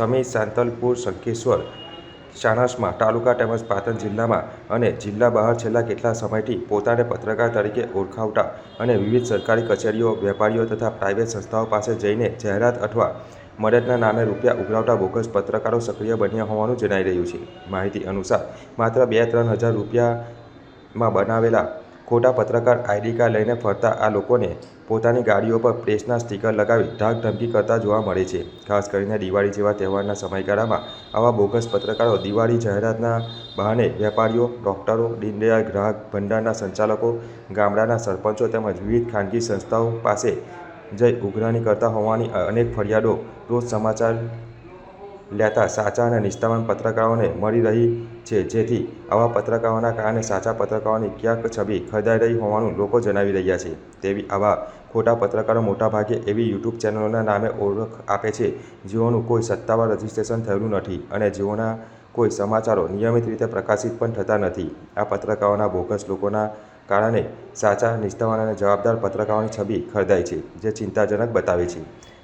સમી સાંતલપુર શંખેશ્વર ચાણસમાં તાલુકા તેમજ પાટણ જિલ્લામાં અને જિલ્લા બહાર છેલ્લા કેટલા સમયથી પોતાને પત્રકાર તરીકે ઓળખાવતા અને વિવિધ સરકારી કચેરીઓ, વેપારીઓ તથા પ્રાઇવેટ સંસ્થાઓ પાસે જઈને જાહેરાત અથવા મદદના નામે રૂપિયા ઉઘરાવતા બોગસ પત્રકારો સક્રિય બન્યા હોવાનું જણાઈ રહ્યું છે. માહિતી અનુસાર માત્ર બે ત્રણ હજાર રૂપિયામાં બનાવેલા ખોટા પત્રકાર આઈડી કાર્ડ લઈને ફરતા આ લોકોને પોતાની ગાડીઓ પર પ્રેસના સ્ટીકર લગાવી ધાક ધમકી કરતા જોવા મળે છે. ખાસ કરીને દિવાળી જેવા તહેવારના સમયગાળામાં આવા બોગસ પત્રકારો દિવાળી જાહેરાતના બહાને વેપારીઓ, ડોક્ટરો, દીનદયાળ ગ્રાહક, ભંડારના સંચાલકો, ગામડાના સરપંચો તેમજ વિવિધ ખાનગી સંસ્થાઓ પાસે જઈ ઉઘરાણી કરતા હોવાની અનેક ફરિયાદો રોજ સમાચાર લેતા સાચા અને નિષ્ઠાવાન પત્રકારોને મળી રહી છે. જેથી આવા પત્રકારોના કારણે સાચા પત્રકારોની ક્યાંક છબી ખરદાઈ રહી હોવાનું લોકો જણાવી રહ્યા છે. તેવી આવા ખોટા પત્રકારો મોટાભાગે એવી યુટ્યુબ ચેનલોના નામે ઓળખ આપે છે, જેઓનું કોઈ સત્તાવાર રજિસ્ટ્રેશન થયેલું નથી અને જેઓના કોઈ સમાચારો નિયમિત રીતે પ્રકાશિત પણ થતા નથી. આ પત્રકારોના બોગસ લોકોના કારણે સાચા, નિષ્ઠાવાન અને જવાબદાર પત્રકારોની છબી ખરદાય છે, જે ચિંતાજનક બતાવે છે.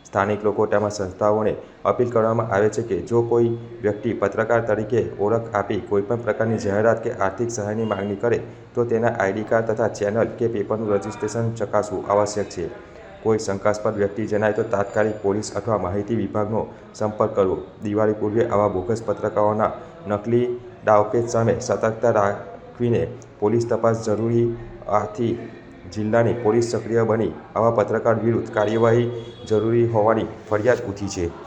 સ્થાનિક લોકો તેમજ સંસ્થાઓને અપીલ કરવામાં આવે છે કે જો કોઈ વ્યક્તિ પત્રકાર તરીકે ઓળખ આપી કોઈપણ પ્રકારની જાહેરાત કે આર્થિક સહાયની માંગણી કરે, તો તેના આઈડી કાર્ડ તથા ચેનલ કે પેપરનું રજિસ્ટ્રેશન ચકાસવું આવશ્યક છે. કોઈ શંકાસ્પદ વ્યક્તિ જણાય તો તાત્કાલિક પોલીસ અથવા માહિતી વિભાગનો સંપર્ક કરવો. દિવાળી પૂર્વે આવા બોગસ પત્રકારોના નકલી દાવપેચ સામે સતર્કતા રાખવીને પોલીસ તપાસ જરૂરી આથી જિલ્લાની પોલીસ સક્રિય બની આવા પત્રકાર વિરુદ્ધ કાર્યવાહી જરૂરી હોવાની ફરિયાદ ઉઠી છે.